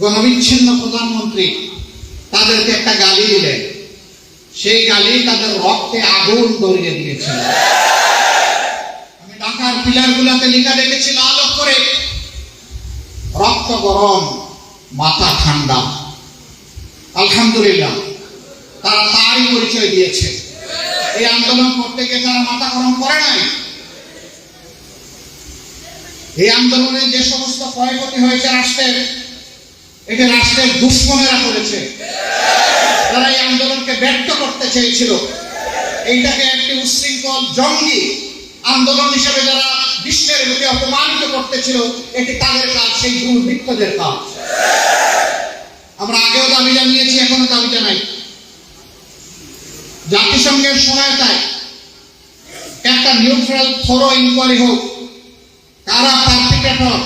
গণবিচ্ছিন্ন প্রধানমন্ত্রী তাদেরকে একটা গালি দিলেন। সেই গালি তাদের রক্তে আগুন ধরিয়ে দিয়েছিল। আমি ঢাকার পিলার গুলাতে লিখা দেখেছি লাল করে রক্ত গরম, মাথা ঠান্ডা। আলহামদুলিল্লাহ, তারা তারই পরিচয় দিয়েছে। এই আন্দোলন করতে গিয়ে তারা মাথা গরম করে নাই। এই আন্দোলনে যে সমস্ত ক্ষয়ক্ষতি হয়েছে রাষ্ট্রের এটা রাষ্ট্রের দুশ্মনেরা করেছে তারা এই আন্দোলনকে ব্যর্থ করতে চেয়েছিল। এইটাকে একটি উচ্ছৃঙ্খল জঙ্গি আন্দোলন হিসেবে যারা বিশ্বের বুকে অপমানিত করতেছিল, এটি তাদের কাজ, সেই দুর্বৃত্তদের কাজ। আমরা আগেও দাবি জানিয়েছি, এখনও দাবি জানাই। জাতিসংঘের সহায়তায় একটা নিউট্রাল থরো ইনকোয়ারি হোক, কারা পার্টিকেটর